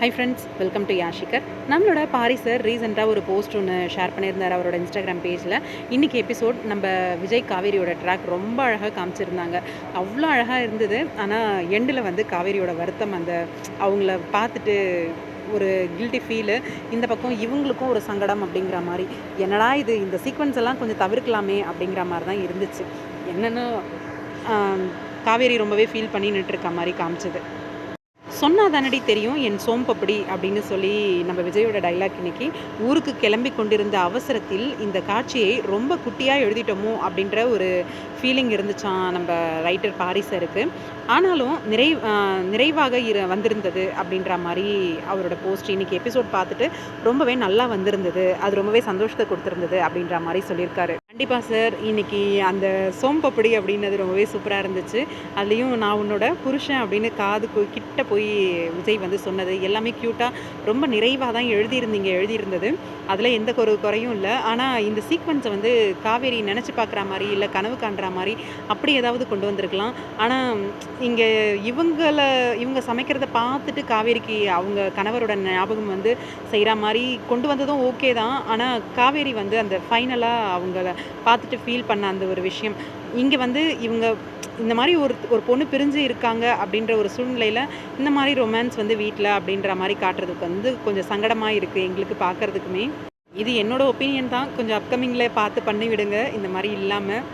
High friends welcome to யாஷிகர் நம்மளோட Paari sir ரீசெண்டாக ஒரு போஸ்ட் ஒன்று ஷேர் பண்ணியிருந்தார் அவரோட இன்ஸ்டாகிராம் பேஜில் இன்றைக்கி எபிசோட் நம்ம விஜய் காவேரியோட ட்ராக் ரொம்ப அழகாக காமிச்சிருந்தாங்க. அவ்வளோ அழகாக இருந்தது. ஆனால் எண்டில் வந்து காவேரியோட வருத்தம் அந்த அவங்கள பார்த்துட்டு ஒரு கில்ட்டி ஃபீலு இந்த பக்கம் இவங்களுக்கும் ஒரு சங்கடம் அப்படிங்கிற மாதிரி. என்னடா இது இந்த சீக்வன்ஸ் எல்லாம் கொஞ்சம் தவிர்க்கலாமே அப்படிங்கிற மாதிரி தான் இருந்துச்சு. என்னென்னு காவேரி ரொம்பவே ஃபீல் பண்ணி நின்றுருக்க மாதிரி காமிச்சது. சொன்னால் தானடி தெரியும் என் சோம்பப்படி அப்படின்னு சொல்லி நம்ம விஜயோட டைலாக் இன்னைக்கு ஊருக்கு கிளம்பி கொண்டிருந்த அவசரத்தில் இந்த காட்சியை ரொம்ப குட்டியாக எழுதிட்டோமோ அப்படின்ற ஒரு ஃபீலிங் இருந்துச்சான் நம்ம ரைட்டர் பாரிசருக்கு ஆனாலும் நிறை நிறைவாக இரு வந்திருந்தது அப்படின்ற மாதிரி அவரோட போஸ்ட் இன்னைக்கு எபிசோட் பார்த்துட்டு ரொம்பவே நல்லா வந்திருந்தது. அது ரொம்பவே சந்தோஷத்தை கொடுத்துருந்தது அப்படின்ற மாதிரி சொல்லியிருக்காரு. கண்டிப்பாக சார். இன்னைக்கு அந்த சோம்பப்படி அப்படின்னது ரொம்பவே சூப்பராக இருந்துச்சு. அதுலேயும் நான் உன்னோட புருஷன் அப்படின்னு காது கு- கிட்ட போய் விஜய் வந்து சொன்னது எல்லாமே க்யூட்டாக ரொம்ப நிறைவாக தான் எழுதியிருந்தீங்க எழுதியிருந்தது. அதில் எந்த ஒரு குறையும் இல்லை. ஆனால் இந்த சீக்வன்ஸை வந்து காவேரி நினச்சி பார்க்குற மாதிரி இல்லை கனவு காண்ற மாதிரி அப்படி ஏதாவது கொண்டு வந்திருக்கலாம். ஆனால் இங்கே இவங்கள இவங்க சமைக்கிறத பார்த்துட்டு காவேரிக்கு அவங்க கணவரோட ஞாபகம் வந்து செய்கிற மாதிரி கொண்டு வந்ததும் ஓகே தான். ஆனால் காவேரி வந்து அந்த ஃபைனலாக அவங்கள பார்த்துட்டு ஃபீல் பண்ண அந்த ஒரு விஷயம். இங்கே வந்து இவங்க இந்த மாதிரி ஒரு ஒரு பொண்ணு பிரிஞ்சு இருக்காங்க அப்படின்ற ஒரு சூழ்நிலையில் இந்த மாதிரி ரொமான்ஸ் வந்து வீட்டில் அப்படின்ற மாதிரி காட்டுறதுக்கு வந்து கொஞ்சம் சங்கடமாக இருக்குது எங்களுக்கு பார்க்குறதுக்குமே. இது என்னோட ஒப்பீனியன் தான். கொஞ்சம் அப்கமிங்கில் பார்த்து பண்ணி விடுங்க. இந்த மாதிரி இல்லாமல்